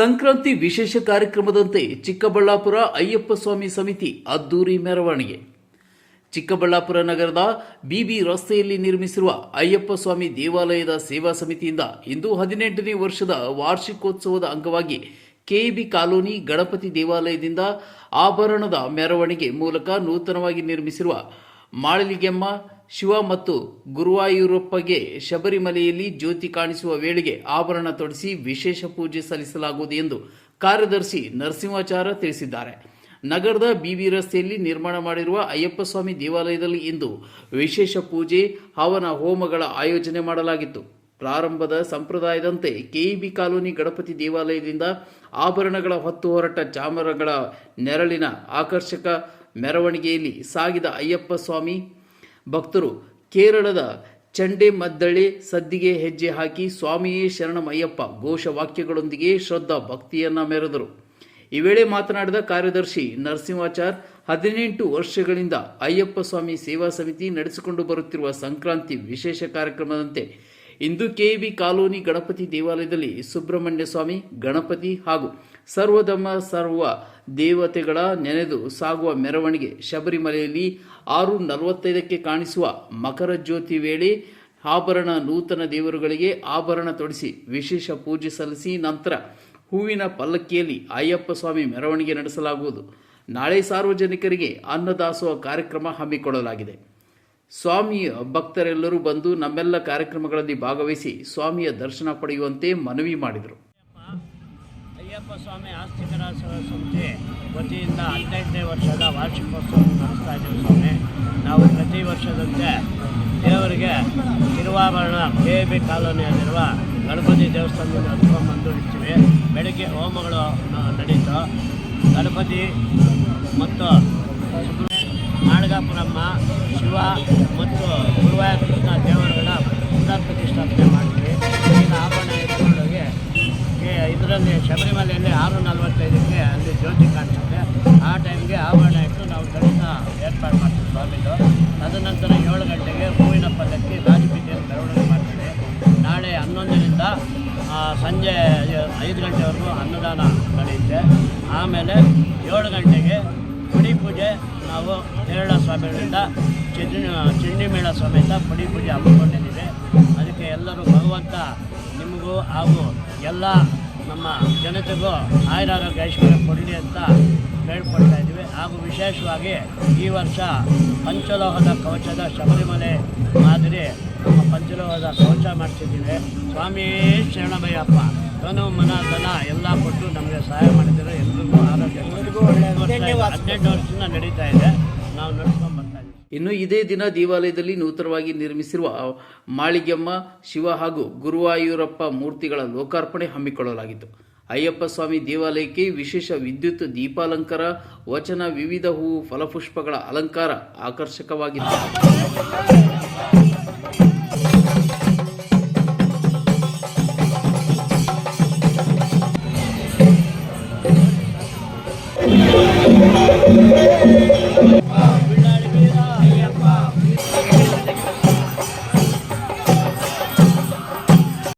ಸಂಕ್ರಾಂತಿ ವಿಶೇಷ ಕಾರ್ಯಕ್ರಮದಂತೆ ಚಿಕ್ಕಬಳ್ಳಾಪುರ ಅಯ್ಯಪ್ಪ ಸ್ವಾಮಿ ಸಮಿತಿ ಅದ್ದೂರಿ ಮೆರವಣಿಗೆ. ಚಿಕ್ಕಬಳ್ಳಾಪುರ ನಗರದ ಬಿಬಿ ರಸ್ತೆಯಲ್ಲಿ ನಿರ್ಮಿಸಿರುವ ಅಯ್ಯಪ್ಪ ಸ್ವಾಮಿ ದೇವಾಲಯದ ಸೇವಾ ಸಮಿತಿಯಿಂದ ಇಂದು ಹದಿನೆಂಟನೇ ವರ್ಷದ ವಾರ್ಷಿಕೋತ್ಸವದ ಅಂಗವಾಗಿ ಕೆಇಬಿ ಕಾಲೋನಿ ಗಣಪತಿ ದೇವಾಲಯದಿಂದ ಆಭರಣದ ಮೆರವಣಿಗೆ ಮೂಲಕ ನೂತನವಾಗಿ ನಿರ್ಮಿಸಿರುವ ಮಾಳಲಿಗೆಮ್ಮ, ಶಿವ ಮತ್ತು ಗುರುವಾಯೂರಪ್ಪಗೆ ಶಬರಿಮಲೆಯಲ್ಲಿ ಜ್ಯೋತಿ ಕಾಣಿಸುವ ವೇಳೆಗೆ ಆಭರಣ ತೊಡಿಸಿ ವಿಶೇಷ ಪೂಜೆ ಸಲ್ಲಿಸಲಾಗುವುದು ಎಂದು ಕಾರ್ಯದರ್ಶಿ ನರಸಿಂಹಾಚಾರ ತಿಳಿಸಿದ್ದಾರೆ. ನಗರದ ಬಿವಿ ರಸ್ತೆಯಲ್ಲಿ ನಿರ್ಮಾಣ ಮಾಡಿರುವ ಅಯ್ಯಪ್ಪಸ್ವಾಮಿ ದೇವಾಲಯದಲ್ಲಿ ಇಂದು ವಿಶೇಷ ಪೂಜೆ, ಹವನ ಹೋಮಗಳ ಆಯೋಜನೆ ಮಾಡಲಾಗಿತ್ತು. ಪ್ರಾರಂಭದ ಸಂಪ್ರದಾಯದಂತೆ ಕೆಇಬಿ ಕಾಲೋನಿ ಗಣಪತಿ ದೇವಾಲಯದಿಂದ ಆಭರಣಗಳ ಹೊತ್ತು ಹೊರಟ ಚಾಮರಗಳ ನೆರಳಿನ ಆಕರ್ಷಕ ಮೆರವಣಿಗೆಯಲ್ಲಿ ಸಾಗಿದ ಅಯ್ಯಪ್ಪ ಸ್ವಾಮಿ. ಭಕ್ತರು ಕೇರಳದ ಚಂಡೆಮದ್ದಳೆ ಸದ್ದಿಗೆ ಹೆಜ್ಜೆ ಹಾಕಿ ಸ್ವಾಮಿಯೇ ಶರಣಮಯ್ಯಪ್ಪ ಘೋಷವಾಕ್ಯಗಳೊಂದಿಗೆ ಶ್ರದ್ಧಾ ಭಕ್ತಿಯನ್ನ ಮೆರೆದರು. ಈ ವೇಳೆ ಮಾತನಾಡಿದ ಕಾರ್ಯದರ್ಶಿ ನರಸಿಂಹಾಚಾರ್, ಹದಿನೆಂಟು ವರ್ಷಗಳಿಂದ ಅಯ್ಯಪ್ಪ ಸ್ವಾಮಿ ಸೇವಾ ಸಮಿತಿ ನಡೆಸಿಕೊಂಡು ಬರುತ್ತಿರುವ ಸಂಕ್ರಾಂತಿ ವಿಶೇಷ ಕಾರ್ಯಕ್ರಮದಂತೆ ಇಂದು ಕೆಬಿ ಕಾಲೋನಿ ಗಣಪತಿ ದೇವಾಲಯದಲ್ಲಿ ಸುಬ್ರಹ್ಮಣ್ಯ ಸ್ವಾಮಿ, ಗಣಪತಿ ಹಾಗೂ ಸರ್ವಧರ್ಮ ಸರ್ವ ದೇವತೆಗಳ ನೆನೆದು ಸಾಗುವ ಮೆರವಣಿಗೆ ಶಬರಿಮಲೆಯಲ್ಲಿ ಆರು ನಲವತ್ತೈದಕ್ಕೆ ಕಾಣಿಸುವ ಮಕರ ಜ್ಯೋತಿ ವೇಳೆ ಆಭರಣ ನೂತನ ದೇವರುಗಳಿಗೆ ಆಭರಣ ತೊಡಿಸಿ ವಿಶೇಷ ಪೂಜೆ ಸಲ್ಲಿಸಿ ನಂತರ ಹೂವಿನ ಪಲ್ಲಕ್ಕಿಯಲ್ಲಿ ಅಯ್ಯಪ್ಪ ಸ್ವಾಮಿ ಮೆರವಣಿಗೆ ನಡೆಸಲಾಗುವುದು. ನಾಳೆ ಸಾರ್ವಜನಿಕರಿಗೆ ಅನ್ನದಾಸೋಹ ಕಾರ್ಯಕ್ರಮ ಹಮ್ಮಿಕೊಳ್ಳಲಾಗಿದೆ. ಸ್ವಾಮಿಯ ಭಕ್ತರೆಲ್ಲರೂ ಬಂದು ನಮ್ಮೆಲ್ಲ ಕಾರ್ಯಕ್ರಮಗಳಲ್ಲಿ ಭಾಗವಹಿಸಿ ಸ್ವಾಮಿಯ ದರ್ಶನ ಪಡೆಯುವಂತೆ ಮನವಿ ಮಾಡಿದರು. ಅಯ್ಯಪ್ಪ ಸ್ವಾಮಿ ಆಸ್ತಿಕರ ಸಂಸ್ಥೆ ವತಿಯಿಂದ ಹದಿನೆಂಟನೇ ವರ್ಷದ ವಾರ್ಷಿಕೋತ್ಸವ ನಡೆಸ್ತಾ ಇದ್ದೀವಿ ಸ್ವಾಮಿ. ನಾವು ಪ್ರತಿ ವರ್ಷದಂತೆ ದೇವರಿಗೆ ತಿರುವಾಭರಣ ಕೆ ಬಿ ಕಾಲೋನಿಯಲ್ಲಿರುವ ಗಣಪತಿ ದೇವಸ್ಥಾನದಿಂದ ಹತ್ಕೊಂಡ್ಬಂದು ಇಡ್ತೀವಿ. ಬೆಳಗ್ಗೆ ಹೋಮಗಳು ನಡೀತು. ಗಣಪತಿ ಮತ್ತು ನಾಡಗಾಪುರಮ್ಮ ಶಿವ ಮತ್ತು ಗುರುವಾರ ಕೃಷ್ಣ ದೇವರುಗಳ ಪುನರ್ ಪ್ರತಿಷ್ಠಾಪನೆ ಮಾಡ್ತೀವಿ ಈಗ ಆಭರಣ ಎತ್ಕೊಂಡೋಗಿ ಇದರಲ್ಲಿ ಶಬರಿಮಲೆಯಲ್ಲಿ ಆರು ನಲವತ್ತೈದಕ್ಕೆ ಅಲ್ಲಿ ಜ್ಯೋತಿ ಕಾಣಿಸುತ್ತೆ. ಆ ಟೈಮ್ಗೆ ಆಭರಣ ಇಟ್ಟು ನಾವು ದರ್ಶನ ಏರ್ಪಾಡು ಮಾಡ್ತೀವಿ ಸ್ವಾಮಿದು ತದನಂತರ ಏಳು ಗಂಟೆಗೆ ಹೂವಿನ ಪಲ್ಲಕ್ಕಿ ರಾಜಬೀದಿಯನ್ನು ಮೆರವಣಿಗೆ ಮಾಡ್ತೀವಿ. ನಾಳೆ ಹನ್ನೊಂದರಿಂದ ಸಂಜೆ ಐದು ಗಂಟೆವರೆಗೂ ಅನ್ನದಾನ ನಡೆಯುತ್ತೆ. ಆಮೇಲೆ ಏಳು ಗಂಟೆಗೆ ಗುಡಿ ಪೂಜೆ ನಾವು ಕೇರಳ ಸ್ವಾಮಿಗಳಿಂದ ಚಿಂಡಿ ಚಿಂಡಿ ಮೇಳ ಸಮೇತ ಪುಡಿ ಪೂಜೆ ಹಮ್ಮಿಕೊಂಡಿದ್ದೀವಿ. ಅದಕ್ಕೆ ಎಲ್ಲರೂ ಭಗವಂತ ನಿಮಗೂ ಹಾಗೂ ಎಲ್ಲ ನಮ್ಮ ಜನತೆಗೂ ಆಯುರಾರೋಗ್ಯ ಐಶ್ವರ್ಯ ಕೊಡಲಿ ಅಂತ ಕೇಳ್ಕೊಳ್ತಾ ಇದ್ದೀವಿ. ಹಾಗೂ ವಿಶೇಷವಾಗಿ ಈ ವರ್ಷ ಪಂಚಲೋಹದ ಕವಚದ ಶಬರಿಮಲೆ ಮಾದರಿ ನಮ್ಮ ಪಂಚಲೋಹದ ಕವಚ ಮಾಡಿಸಿದ್ದೀವಿ. ಸ್ವಾಮಿ ಶರಣಭಯ್ಯಪ್ಪ ಧನು, ಮನ, ಧನ ಎಲ್ಲ ಕೊಟ್ಟು ನಮಗೆ ಸಹಾಯ ಮಾಡಿದ್ದಾರೆ. ಎಲ್ಲರಿಗೂ ಆರೋಗ್ಯ ಹದಿನೆಂಟು ವರ್ಷದಿಂದ ನಡೀತಾ ಇದೆ. ಇನ್ನು ಇದೇ ದಿನ ದೇವಾಲಯದಲ್ಲಿ ನೂತನವಾಗಿ ನಿರ್ಮಿಸಿರುವ ಮಾಳಿಗೆಮ್ಮ, ಶಿವ ಹಾಗೂ ಗುರುವಾಯೂರಪ್ಪ ಮೂರ್ತಿಗಳ ಲೋಕಾರ್ಪಣೆ ಹಮ್ಮಿಕೊಳ್ಳಲಾಗಿತ್ತು. ಅಯ್ಯಪ್ಪ ಸ್ವಾಮಿ ದೇವಾಲಯಕ್ಕೆ ವಿಶೇಷ ವಿದ್ಯುತ್, ದೀಪಾಲಂಕಾರ, ವಚನ, ವಿವಿಧ ಹೂವು, ಫಲಪುಷ್ಪಗಳ ಅಲಂಕಾರ ಆಕರ್ಷಕವಾಗಿತ್ತು.